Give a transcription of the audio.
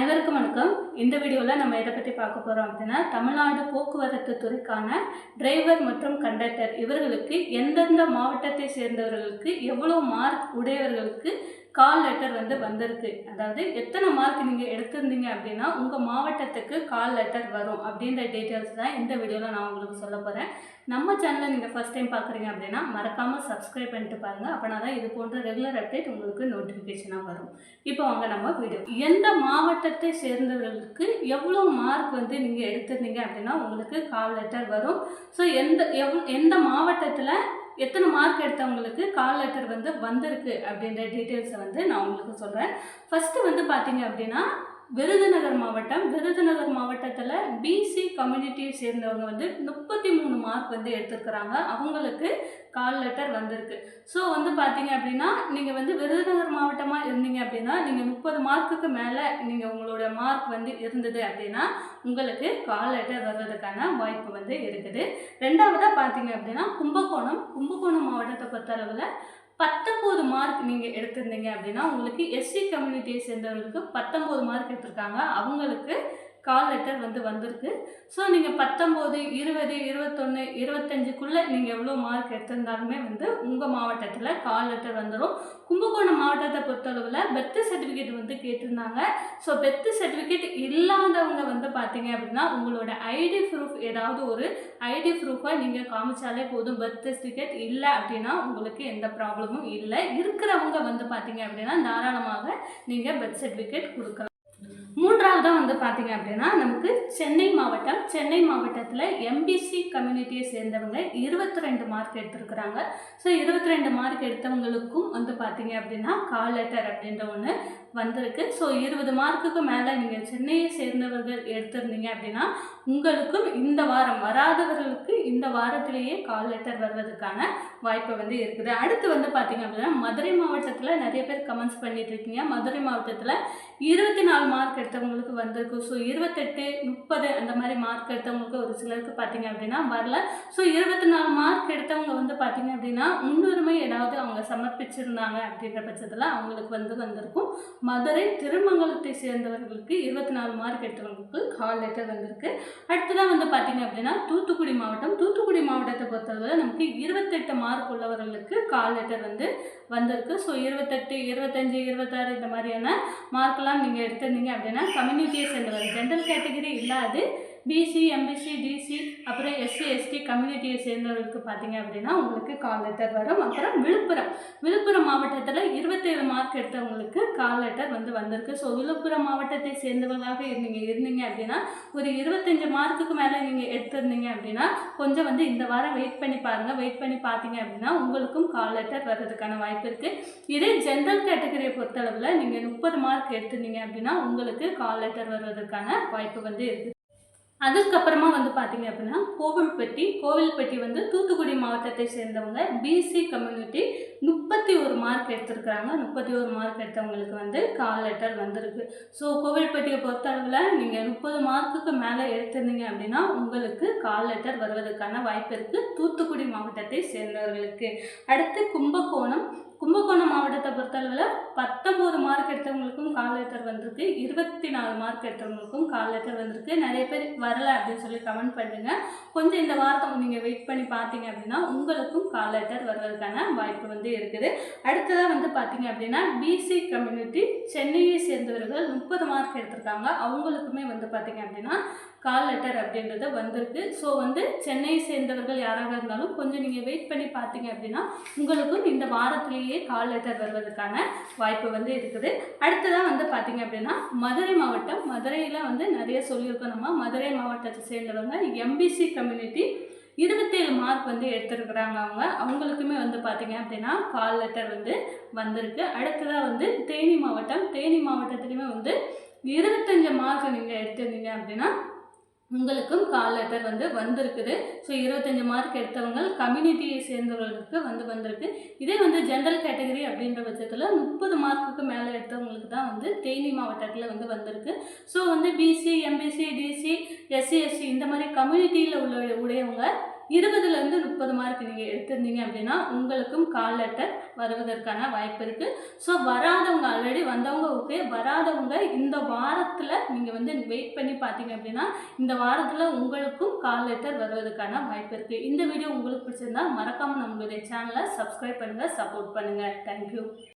அனைவருக்கும் வணக்கம். இந்த வீடியோவில் நம்ம எதை பற்றி பார்க்க போகிறோம் அப்படின்னா தமிழ்நாடு போக்குவரத்து துறைக்கான டிரைவர் மற்றும் கண்டக்டர் இவர்களுக்கு எந்தெந்த மாவட்டத்தை சேர்ந்தவர்களுக்கு எவ்வளோ மார்க் உடையவர்களுக்கு கால் லெட்டர் வந்து வந்திருக்கு. அதாவது எத்தனை மார்க் நீங்கள் எடுத்திருந்தீங்க அப்படின்னா உங்கள் மாவட்டத்துக்கு கால் லெட்டர் வரும் அப்படின்ற டீட்டெயில்ஸ் தான் இந்த வீடியோவில் நான் உங்களுக்கு சொல்ல போகிறேன் நம்ம சேனலை நீங்கள் ஃபஸ்ட் டைம் பார்க்குறீங்க அப்படின்னா மறக்காமல் சப்ஸ்கிரைப் பண்ணிட்டு பாருங்கள் அப்போனா தான் இது போன்ற ரெகுலர் அப்டேட் உங்களுக்கு நோட்டிஃபிகேஷனாக வரும். இப்போ வாங்க நம்ம வீடியோ எந்த மாவட்டத்தை சேர்ந்தவர்களுக்கு எவ்வளோ மார்க் வந்து நீங்கள் எடுத்திருந்தீங்க அப்படின்னா உங்களுக்கு கால் லெட்டர் வரும். ஸோ எந்த எவ் எந்த மாவட்டத்தில் எத்தனை மார்க் எடுத்தவங்களுக்கு கால் லெட்டர் வந்து வந்திருக்கு அப்படின்ற டீட்டெயில்ஸை வந்து நான் உங்களுக்கு சொல்கிறேன் ஃபஸ்ட்டு வந்து பார்த்தீங்க அப்படின்னா விருதுநகர் மாவட்டம். விருதுநகர் மாவட்டத்தில் பிசி கம்யூனிட்டியை சேர்ந்தவங்க வந்து முப்பத்தி மூணு மார்க் வந்து எடுத்திருக்கிறாங்க. அவங்களுக்கு கால் லெட்டர் வந்திருக்கு. ஸோ வந்து பார்த்தீங்க அப்படின்னா நீங்கள் வந்து விருதுநகர் மாவட்டமாக இருந்தீங்க அப்படின்னா நீங்கள் முப்பது மார்க்குக்கு மேலே நீங்கள் உங்களோட மார்க் வந்து இருந்தது அப்படின்னா உங்களுக்கு கால் லெட்டர் வர்றதுக்கான வாய்ப்பு வந்து இருக்குது. ரெண்டாவதாக பார்த்தீங்க அப்படின்னா கும்பகோணம். கும்பகோணம் மாவட்டத்தை பொறுத்தளவில் பத்தொம்போது மார்க் நீங்கள் எடுத்திருந்தீங்க அப்படின்னா உங்களுக்கு எஸ்சி கம்யூனிட்டியை சேர்ந்தவர்களுக்கு பத்தொம்போது மார்க் எடுத்திருக்காங்க. அவங்களுக்கு கால் லெட்டர் வந்து வந்திருக்கு. ஸோ நீங்கள் பத்தொம்போது இருபது இருபத்தொன்று இருபத்தஞ்சுக்குள்ளே நீங்கள் எவ்வளோ மார்க் எடுத்திருந்தாலுமே வந்து உங்கள் மாவட்டத்தில் கால் லெட்டர் வந்துடும் கும்பகோணம் மாவட்டத்தை பொறுத்தளவில் பெத்து சர்டிஃபிகேட் வந்து கேட்டிருந்தாங்க. ஸோ பெத்து சர்டிஃபிகேட் இல்லாதவங்க வந்து பார்த்தீங்க அப்படின்னா உங்களோட ஐடி ப்ரூஃப் ஏதாவது ஒரு ஐடி ப்ரூஃபை நீங்கள் காமிச்சாலே போதும். பர்த் சர்டிஃபிகேட் இல்லை அப்படின்னா உங்களுக்கு எந்த ப்ராப்ளமும் இல்லை. இருக்கிறவங்க வந்து பார்த்தீங்க அப்படின்னா தாராளமாக நீங்கள் பர்த் சர்டிஃபிகேட் கொடுக்கலாம். மூன்றாவதாக வந்து பார்த்தீங்க அப்படின்னா நமக்கு சென்னை மாவட்டம் சென்னை மாவட்டத்தில் எம்பிசி கம்யூனிட்டியை சேர்ந்தவங்க இருபத்தி ரெண்டு மார்க் எடுத்திருக்கிறாங்க. ஸோ இருபத்தி ரெண்டு மார்க் எடுத்தவங்களுக்கும் வந்து பார்த்தீங்க அப்படின்னா கால் லெட்டர் அப்படின்ற ஒன்று வந்திருக்கு. ஸோ இருபது மார்க்குக்கு மேலே நீங்கள் சென்னையை சேர்ந்தவர்கள் எடுத்திருந்தீங்க அப்படின்னா உங்களுக்கும் இந்த வாரம் வராதவர்களுக்கு இந்த வாரத்திலேயே கால் லெட்டர் வருவதற்கான வாய்ப்பு வந்து இருக்குது. அடுத்து வந்து பார்த்தீங்க அப்படின்னா மதுரை மாவட்டத்தில் நிறைய பேர் கமெண்ட்ஸ் பண்ணிட்டு இருக்கீங்க. மதுரை மாவட்டத்தில் இருபத்தி நாலு மார்க் எடுத்தவங்களுக்கு வந்திருக்கு. ஸோ இருபத்தெட்டு முப்பது அந்த மாதிரி மார்க் எடுத்தவங்களுக்கு ஒரு சிலருக்கு பார்த்தீங்க அப்படின்னா வரல. ஸோ இருபத்தி நாலு மார்க் எடுத்தவங்க வந்து பார்த்தீங்க அப்படின்னா முன்னுரிமை ஏதாவது அவங்க சமர்ப்பிச்சிருந்தாங்க அப்படின்ற பட்சத்தில் அவங்களுக்கு வந்து வந்திருக்கும். மதுரை திருமங்கலத்தை சேர்ந்தவர்களுக்கு இருபத்தி நாலு மார்க் எடுத்தவங்களுக்கு கால் லெட்டர் வந்திருக்கு. அடுத்ததாக வந்து பார்த்தீங்க அப்படின்னா தூத்துக்குடி மாவட்டம். தூத்துக்குடி மாவட்டத்தை பொறுத்தவரை நமக்கு இருபத்தெட்டு மார்க் உள்ளவர்களுக்கு கால் லெட்டர் வந்து வந்திருக்கு. ஸோ இருபத்தெட்டு இருபத்தஞ்சி இருபத்தாறு இந்த மாதிரியான மார்க்கெலாம் நீங்கள் எடுத்திருந்தீங்க அப்படின்னா கம்யூனிட்டியை சேர்ந்தவர். ஜென்ரல் கேட்டகரி இல்லாது பிசி எம்பிசி டிசி அப்புறம் எஸ்சி எஸ்டி கம்யூனிட்டியை சேர்ந்தவர்களுக்கு பார்த்தீங்க அப்படின்னா உங்களுக்கு கால் லெட்டர் வரும். அப்புறம் விழுப்புரம். விழுப்புரம் மாவட்டத்தில் இருபத்தேழு மார்க் எடுத்தவங்களுக்கு கால் லெட்டர் வந்து வந்திருக்கு. ஸோ விழுப்புரம் மாவட்டத்தை சேர்ந்தவர்களாக இருந்தீங்க இருந்தீங்க அப்படின்னா ஒரு இருபத்தஞ்சு மார்க்குக்கு மேலே நீங்கள் எடுத்திருந்தீங்க அப்படின்னா கொஞ்சம் வந்து இந்த வாரம் வெயிட் பண்ணி பாருங்கள் வெயிட் பண்ணி பார்த்தீங்க அப்படின்னா உங்களுக்கும் கால் லெட்டர் வர்றதுக்கான வாய்ப்பு இருக்குது இதே ஜென்ரல் கேட்டகரியை பொறுத்தளவில் நீங்கள் முப்பது மார்க் எடுத்திருந்தீங்க அப்படின்னா உங்களுக்கு கால் லெட்டர் வருவதற்கான வாய்ப்பு வந்து இருக்குது அதுக்கப்புறமா வந்து பார்த்தீங்க அப்படின்னா கோவில்பட்டி கோவில்பட்டி வந்து தூத்துக்குடி மாவட்டத்தை சேர்ந்தவங்க பிசி கம்யூனிட்டி முப்பத்தி ஒரு மார்க் எடுத்திருக்கிறாங்க. முப்பத்தி ஒரு மார்க் எடுத்தவங்களுக்கு வந்து கால் லெட்டர் வந்திருக்கு. ஸோ கோவில்பட்டியை பொறுத்தளவில் நீங்கள் முப்பது மார்க்குக்கு மேலே எடுத்திருந்தீங்க அப்படின்னா உங்களுக்கு கால் லெட்டர் வருவதற்கான வாய்ப்பு இருக்குது தூத்துக்குடி மாவட்டத்தை சேர்ந்தவர்களுக்கு. அடுத்து கும்பகோணம். கும்பகோணம் மாவட்டத்தை பொறுத்தளவில் பத்தொம்போது மார்க் எடுத்தவங்களுக்கும் கால் லெட்டர் வந்திருக்கு. இருபத்தி நாலு மார்க் எடுத்தவங்களுக்கும் கால் லெட்டர் வந்திருக்கு. நிறைய பேர் வரல அப்படின்னு சொல்லி கமெண்ட் பண்ணுங்கள் கொஞ்சம் இந்த வாரத்தை நீங்கள் வெயிட் பண்ணி பார்த்தீங்க அப்படின்னா உங்களுக்கும் கால் லெட்டர் வருவதற்கான வாய்ப்பு வந்து இருக்குது. அடுத்ததாக வந்து பார்த்தீங்க அப்படின்னா பிசி கம்யூனிட்டி சென்னையை சேர்ந்தவர்கள் முப்பது மார்க் எடுத்திருக்காங்க. அவங்களுக்குமே வந்து பார்த்தீங்க அப்படின்னா கால் லெட்டர் அப்படின்றது வந்திருக்கு. ஸோ வந்து சென்னையை சேர்ந்தவர்கள் யாராக இருந்தாலும் கொஞ்சம் நீங்கள் வெயிட் பண்ணி பார்த்தீங்க அப்படின்னா உங்களுக்கும் இந்த வாரத்திலேயே கால் லெட்டர் வருவதற்கான வாய்ப்பு வந்து இருக்குது. அடுத்ததாக வந்து பார்த்தீங்க அப்படின்னா மதுரை மாவட்டம். மதுரையில் வந்து நிறைய சொல்லியிருக்கோம் நம்ம. மதுரை மாவட்டத்தை சேர்ந்தவங்க எம்பிசி கம்யூனிட்டி இருபத்தேழு மார்க் வந்து எடுத்திருக்கிறாங்க அவங்க. அவங்களுக்குமே வந்து பார்த்தீங்க அப்படின்னா கால் லெட்டர் வந்து வந்திருக்கு. அடுத்ததாக வந்து தேனி மாவட்டம். தேனி மாவட்டத்துலேயுமே வந்து இருபத்தஞ்சு மார்க் நீங்கள் எடுத்திருந்தீங்க அப்படின்னா உங்களுக்கும் கால் லெட்டர் வந்து வந்திருக்குது. ஸோ இருபத்தஞ்சி மார்க் எடுத்தவங்க கம்யூனிட்டியை சேர்ந்தவர்களுக்கு வந்து வந்திருக்கு. இதே வந்து ஜென்ரல் கேட்டகரி அப்படின்ற பட்சத்தில் முப்பது மார்க்குக்கு மேலே எடுத்தவங்களுக்கு தான் வந்து தேனி மாவட்டத்தில் வந்து வந்திருக்கு. ஸோ வந்து BC MBC DC SC SC இந்த மாதிரி கம்யூனிட்டியில் உள்ள உடையவங்க இருபதுலேருந்து முப்பது மார்க் நீங்கள் எடுத்திருந்தீங்க அப்படின்னா உங்களுக்கும் கால் லெட்டர் வருவதற்கான வாய்ப்பு இருக்குது ஸோ வராதவங்க ஆல்ரெடி வந்தவங்க ஓகே வராதவங்க இந்த வாரத்தில் நீங்கள் வந்து வெயிட் பண்ணி பார்த்தீங்க அப்படின்னா இந்த வாரத்தில் உங்களுக்கும் கால் லெட்டர் வருவதற்கான வாய்ப்பு இருக்குது இந்த வீடியோ உங்களுக்கு பிடிச்சிருந்தா மறக்காமல் நம்மளுடைய சேனலை சப்ஸ்கிரைப் பண்ணுங்கள் சப்போர்ட் பண்ணுங்கள் தேங்க்யூ